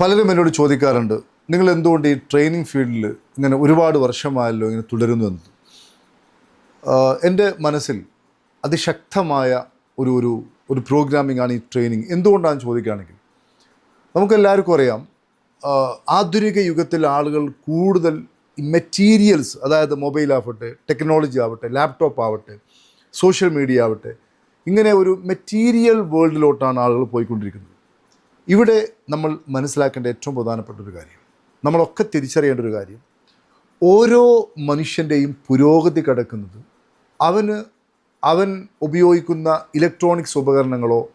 പലരും എന്നോട് ചോദിക്കാറുണ്ട് നിങ്ങൾ എന്തുകൊണ്ട് ഈ ട്രെയിനിങ് ഫീൽഡിൽ ഇങ്ങനെ ഒരുപാട് വർഷമായല്ലോ ഇങ്ങനെ തുടരുന്നു എന്ന്? എന്റെ മനസ്സിൽ അതിശക്തമായ ഒരു ഒരു ഒരു പ്രോഗ്രാമിംഗ് ആണ് ഈ ട്രെയിനിങ് എന്തുകൊണ്ടാണ് ചോദിക്കുകയാണെങ്കിൽ നമുക്കെല്ലാവർക്കും അറിയാം ആധുനിക യുഗത്തിൽ ആളുകൾ കൂടുതൽ മെറ്റീരിയൽസ് അതായത് മൊബൈൽ ആവട്ടെ ടെക്നോളജി ആവട്ടെ ലാപ്ടോപ്പ് ആവട്ടെ സോഷ്യൽ മീഡിയ ആവട്ടെ ഇങ്ങനെ ഒരു മെറ്റീരിയൽ വേൾഡിലോട്ടാണ് ആളുകൾ പോയിക്കൊണ്ടിരിക്കുന്നത്. ഇവിടെ നമ്മൾ മനസ്സിലാക്കേണ്ട ഏറ്റവും പ്രധാനപ്പെട്ട ഒരു കാര്യം നമ്മളൊക്കെ തിരിച്ചറിയേണ്ട ഒരു കാര്യം ഓരോ മനുഷ്യന്റെയും പുരോഗതി കിടക്കുന്നത് അവന് അവൻ ഉപയോഗിക്കുന്ന ഇലക്ട്രോണിക്സ് ഉപകരണങ്ങളോ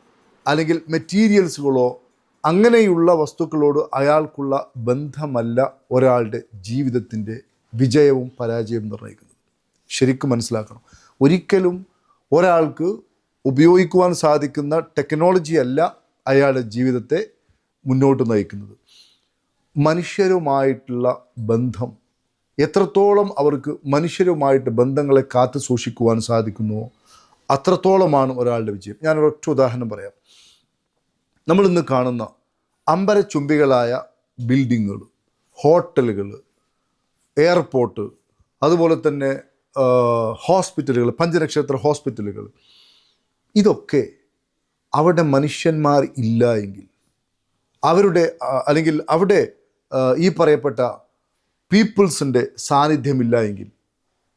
അല്ലെങ്കിൽ മെറ്റീരിയൽസുകളോ അങ്ങനെയുള്ള വസ്തുക്കളോട് അയാൾക്കുള്ള ബന്ധമല്ല ഒരാളുടെ ജീവിതത്തിന്റെ വിജയവും പരാജയവും നിർണയിക്കുന്നത്. ശരിക്കും മനസ്സിലാക്കണം. ഒരിക്കലും ഒരാൾക്ക് ഉപയോഗിക്കുവാൻ സാധിക്കുന്ന ടെക്നോളജി അല്ല അയാളുടെ ജീവിതത്തെ മുന്നോട്ട് നയിക്കുന്നത്. മനുഷ്യരുമായിട്ടുള്ള ബന്ധം എത്രത്തോളം അവർക്ക് മനുഷ്യരുമായിട്ട് ബന്ധങ്ങളെ കാത്തു സൂക്ഷിക്കുവാൻ സാധിക്കുന്നുവോ അത്രത്തോളമാണ് ഒരാളുടെ വിജയം. ഞാൻ ഒരൊറ്റ ഉദാഹരണം പറയാം. നമ്മൾ ഇന്ന് കാണുന്ന അമ്പരച്ചുംബികളായ ബിൽഡിങ്ങുകൾ ഹോട്ടലുകൾ എയർപോർട്ട് അതുപോലെ തന്നെ ഹോസ്പിറ്റലുകൾ പഞ്ചനക്ഷത്ര ഹോസ്പിറ്റലുകൾ. ഇതൊക്കെ അവിടെ മനുഷ്യന്മാർ ഇല്ല എങ്കിൽ അവരുടെ അല്ലെങ്കിൽ അവിടെ ഈ പറയപ്പെട്ട പീപ്പിൾസിന്റെ സാന്നിധ്യമില്ല എങ്കിൽ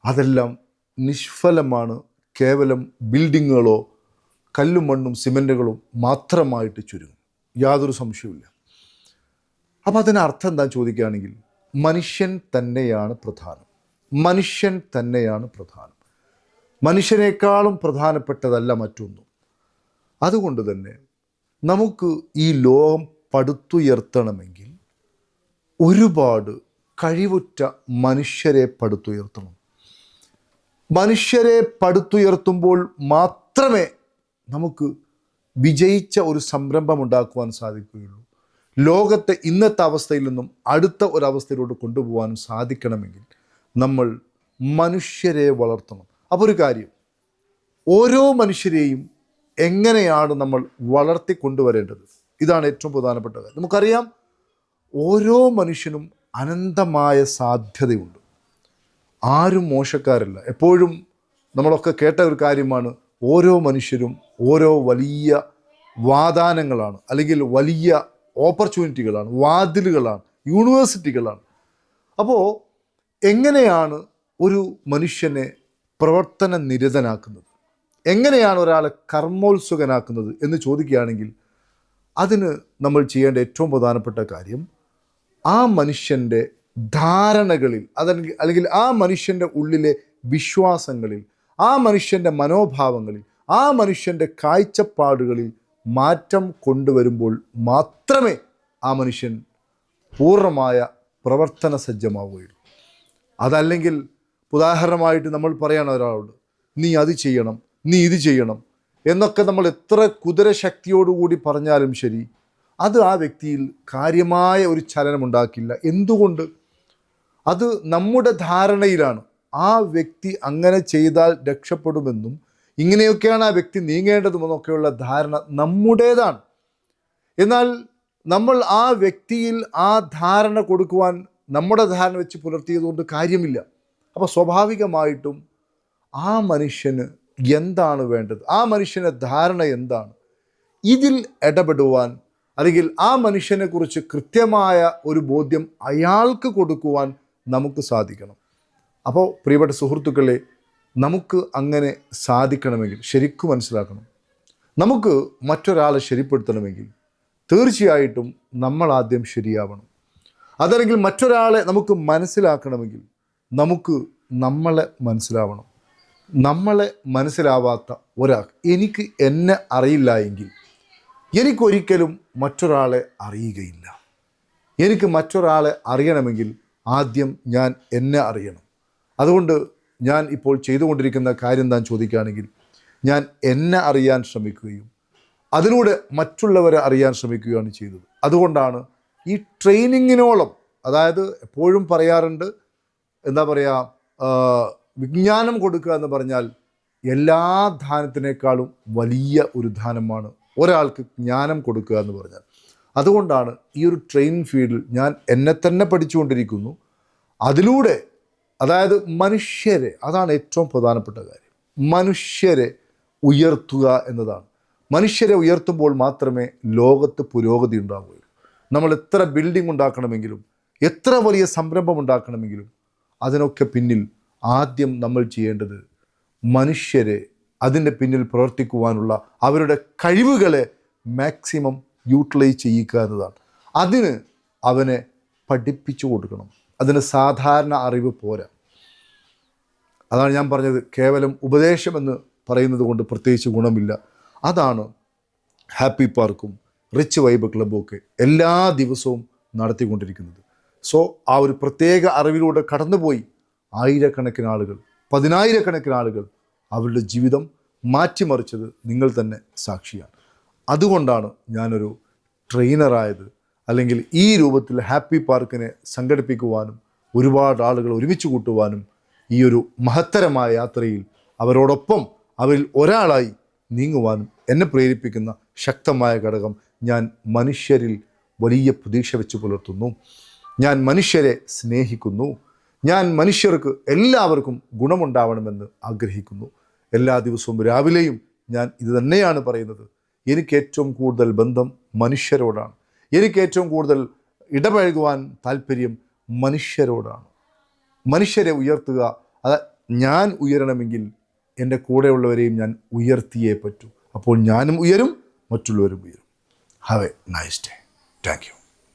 അതെല്ലാം നിഷ്ഫലമാണ്. കേവലം ബിൽഡിങ്ങുകളോ കല്ലും മണ്ണും സിമന്റുകളും മാത്രമായിട്ട് ചുരുങ്ങും. യാതൊരു സംശയവുമില്ല. അപ്പോൾ അതിന് അർത്ഥം എന്താ ചോദിക്കുകയാണെങ്കിൽ മനുഷ്യൻ തന്നെയാണ് പ്രധാനം. മനുഷ്യൻ തന്നെയാണ് പ്രധാനം. മനുഷ്യനേക്കാളും പ്രധാനപ്പെട്ടതല്ല മറ്റൊന്നും. അതുകൊണ്ട് തന്നെ നമുക്ക് ഈ ലോകം പടുത്തുയർത്തണമെങ്കിൽ ഒരുപാട് കഴിവുറ്റ മനുഷ്യരെ പടുത്തുയർത്തണം. മനുഷ്യരെ പടുത്തുയർത്തുമ്പോൾ മാത്രമേ നമുക്ക് വിജയിച്ച ഒരു സംരംഭം ഉണ്ടാക്കുവാൻ സാധിക്കുകയുള്ളൂ. ലോകത്തെ ഇന്നത്തെ അവസ്ഥയിൽ നിന്നും അടുത്ത ഒരവസ്ഥയിലോട്ട് കൊണ്ടുപോകാനും സാധിക്കണമെങ്കിൽ നമ്മൾ മനുഷ്യരെ വളർത്തണം. അപ്പോൾ ഒരു കാര്യം ഓരോ മനുഷ്യരെയും എങ്ങനെയാണ് നമ്മൾ വളർത്തി കൊണ്ടുവരേണ്ടത് ഇതാണ് ഏറ്റവും പ്രധാനപ്പെട്ട കാര്യം നമുക്കറിയാം ഓരോ മനുഷ്യനും അനന്തമായ സാധ്യതയുണ്ട്. ആരും മോശക്കാരല്ല. എപ്പോഴും നമ്മളൊക്കെ കേട്ട ഒരു കാര്യമാണ് ഓരോ മനുഷ്യരും ഓരോ വലിയ വാദാനങ്ങളാണ് അല്ലെങ്കിൽ വലിയ ഓപ്പർച്യൂണിറ്റികളാണ് വാതിലുകളാണ് യൂണിവേഴ്സിറ്റികളാണ്. അപ്പോൾ എങ്ങനെയാണ് ഒരു മനുഷ്യനെ പ്രവർത്തന നിരതനാക്കുന്നത് എങ്ങനെയാണ് ഒരാളെ കർമ്മോത്സുകനാക്കുന്നത് എന്ന് ചോദിക്കുകയാണെങ്കിൽ അതിന് നമ്മൾ ചെയ്യേണ്ട ഏറ്റവും പ്രധാനപ്പെട്ട കാര്യം ആ മനുഷ്യന്റെ ധാരണകളിൽ അതല്ലെങ്കിൽ അല്ലെങ്കിൽ ആ മനുഷ്യന്റെ ഉള്ളിലെ വിശ്വാസങ്ങളിൽ ആ മനുഷ്യന്റെ മനോഭാവങ്ങളിൽ ആ മനുഷ്യന്റെ കാഴ്ചപ്പാടുകളിൽ മാറ്റം കൊണ്ടുവരുമ്പോൾ മാത്രമേ ആ മനുഷ്യൻ പൂർണമായ പ്രവർത്തന സജ്ജമാവുകയുള്ളൂ. അതല്ലെങ്കിൽ ഉദാഹരണമായിട്ട് നമ്മൾ പറയണം ഒരാളോട് നീ അത് ചെയ്യണം നീ ഇത് ചെയ്യണം എന്നൊക്കെ നമ്മൾ എത്ര കുതിരശക്തിയോടുകൂടി പറഞ്ഞാലും ശരി അത് ആ വ്യക്തിയിൽ കാര്യമായ ഒരു ചലനം ഉണ്ടാക്കില്ല. എന്തുകൊണ്ട്? അത് നമ്മുടെ ധാരണയിലാണ്. ആ വ്യക്തി അങ്ങനെ ചെയ്താൽ രക്ഷപ്പെടുമെന്നും ഇങ്ങനെയൊക്കെയാണ് ആ വ്യക്തി നീങ്ങേണ്ടതുമെന്നൊക്കെയുള്ള ധാരണ നമ്മുടേതാണ്. എന്നാൽ നമ്മൾ ആ വ്യക്തിയിൽ ആ ധാരണ കൊടുക്കുവാൻ നമ്മുടെ ധാരണ വെച്ച് പുലർത്തിയതുകൊണ്ട് കാര്യമില്ല. അപ്പോൾ സ്വാഭാവികമായിട്ടും ആ മനുഷ്യന് എന്താണ് വേണ്ടത്? ആ മനുഷ്യന്റെ ധാരണ എന്താണ്? ഇതിൽ ഇടപെടുവാൻ അല്ലെങ്കിൽ ആ മനുഷ്യനെക്കുറിച്ച് കൃത്യമായ ഒരു ബോധ്യം അയാൾക്ക് കൊടുക്കുവാൻ നമുക്ക് സാധിക്കണം. അപ്പോൾ പ്രിയപ്പെട്ട സുഹൃത്തുക്കളെ നമുക്ക് അങ്ങനെ സാധിക്കണമെങ്കിൽ ശരിക്കും മനസ്സിലാക്കണം. നമുക്ക് മറ്റൊരാളെ ശരിപ്പെടുത്തണമെങ്കിൽ തീർച്ചയായിട്ടും നമ്മൾ ആദ്യം ശരിയാവണം. അതല്ലെങ്കിൽ മറ്റൊരാളെ നമുക്ക് മനസ്സിലാക്കണമെങ്കിൽ നമുക്ക് നമ്മളെ മനസ്സിലാവണം. നമ്മളെ മനസ്സിലാവാത്ത ഒരാൾ എനിക്ക് എന്നെ അറിയില്ല എങ്കിൽ എനിക്കൊരിക്കലും മറ്റൊരാളെ അറിയുകയില്ല. എനിക്ക് മറ്റൊരാളെ അറിയണമെങ്കിൽ ആദ്യം ഞാൻ എന്നെ അറിയണം. അതുകൊണ്ട് ഞാൻ ഇപ്പോൾ ചെയ്തുകൊണ്ടിരിക്കുന്ന കാര്യം താൻ ചോദിക്കുകയാണെങ്കിൽ ഞാൻ എന്നെ അറിയാൻ ശ്രമിക്കുകയും അതിലൂടെ മറ്റുള്ളവരെ അറിയാൻ ശ്രമിക്കുകയാണ് ചെയ്തത്. അതുകൊണ്ടാണ് ഈ ട്രെയിനിങ്ങിനോളം അതായത് എപ്പോഴും പറയാറുണ്ട് എന്താ പറയുക വിജ്ഞാനം കൊടുക്കുക എന്ന് പറഞ്ഞാൽ എല്ലാ ധാനത്തിനേക്കാളും വലിയ ഒരു ദാനമാണ് ഒരാൾക്ക് ജ്ഞാനം കൊടുക്കുക എന്ന് പറഞ്ഞാൽ. അതുകൊണ്ടാണ് ഈ ഒരു ട്രെയിൻ ഫീൽഡിൽ ഞാൻ എന്നെ തന്നെ പഠിച്ചുകൊണ്ടിരിക്കുന്നു. അതിലൂടെ അതായത് മനുഷ്യരെ അതാണ് ഏറ്റവും പ്രധാനപ്പെട്ട കാര്യം. മനുഷ്യരെ ഉയർത്തുക എന്നതാണ്. മനുഷ്യരെ ഉയർത്തുമ്പോൾ മാത്രമേ ലോകത്ത് പുരോഗതി ഉണ്ടാവുകയുള്ളൂ. നമ്മൾ എത്ര ബിൽഡിംഗ് ഉണ്ടാക്കണമെങ്കിലും എത്ര വലിയ സംരംഭം ഉണ്ടാക്കണമെങ്കിലും അതിനൊക്കെ പിന്നിൽ ആദ്യം നമ്മൾ ചെയ്യേണ്ടത് മനുഷ്യരെ അതിന്റെ പിന്നിൽ പ്രവർത്തിക്കുവാനുള്ള അവരുടെ കഴിവുകളെ മാക്സിമം യൂട്ടിലൈസ് ചെയ്യിക്കുക എന്നതാണ്. അതിന് അവനെ പഠിപ്പിച്ചു കൊടുക്കണം. അതിന് സാധാരണ അറിവ് പോരാ. അതാണ് ഞാൻ പറഞ്ഞത്. കേവലം ഉപദേശമെന്ന് പറയുന്നത് കൊണ്ട് പ്രത്യേകിച്ച് ഗുണമില്ല. അതാണ് ഹാപ്പി പാർക്കും റിച്ച് വൈബ് ക്ലബ്ബും ഒക്കെ എല്ലാ ദിവസവും നടത്തിക്കൊണ്ടിരിക്കുന്നത്. സോ ആ ഒരു പ്രത്യേക അറിവിലൂടെ കടന്നുപോയി ആയിരക്കണക്കിന് ആളുകൾ പതിനായിരക്കണക്കിന് ആളുകൾ അവരുടെ ജീവിതം മാറ്റിമറിച്ചത് നിങ്ങൾ തന്നെ സാക്ഷിയാണ്. അതുകൊണ്ടാണ് ഞാനൊരു ട്രെയിനറായത് അല്ലെങ്കിൽ ഈ രൂപത്തിൽ ഹാപ്പി പാർക്കിനെ സംഘടിപ്പിക്കുവാനും ഒരുപാട് ആളുകൾ ഒരുമിച്ച് കൂട്ടുവാനും ഈ ഒരു മഹത്തരമായ യാത്രയിൽ അവരോടൊപ്പം അവരിൽ ഒരാളായി നീങ്ങുവാനും എന്നെ പ്രേരിപ്പിക്കുന്ന ശക്തമായ ഘടകം ഞാൻ മനുഷ്യരിൽ വലിയ പ്രതീക്ഷ വെച്ച് പുലർത്തുന്നു. ഞാൻ മനുഷ്യരെ സ്നേഹിക്കുന്നു. ഞാൻ മനുഷ്യർക്ക് എല്ലാവർക്കും ഗുണമുണ്ടാവണമെന്ന് ആഗ്രഹിക്കുന്നു. എല്ലാ ദിവസവും രാവിലെയും ഞാൻ ഇത് തന്നെയാണ് പറയുന്നത്. എനിക്ക് ഏറ്റവും കൂടുതൽ ബന്ധം മനുഷ്യരോടാണ്. എനിക്ക് ഏറ്റവും കൂടുതൽ ഇടപഴകുവാൻ താല്പര്യം മനുഷ്യരോടാണ്. മനുഷ്യരെ ഉയർത്തുക അത് ഞാൻ ഉയരണമെങ്കിൽ എന്റെ കൂടെയുള്ളവരെയും ഞാൻ ഉയർത്തിയേ പറ്റൂ. അപ്പോൾ ഞാനും ഉയരും മറ്റുള്ളവരും ഉയരും. Have a nice day thank you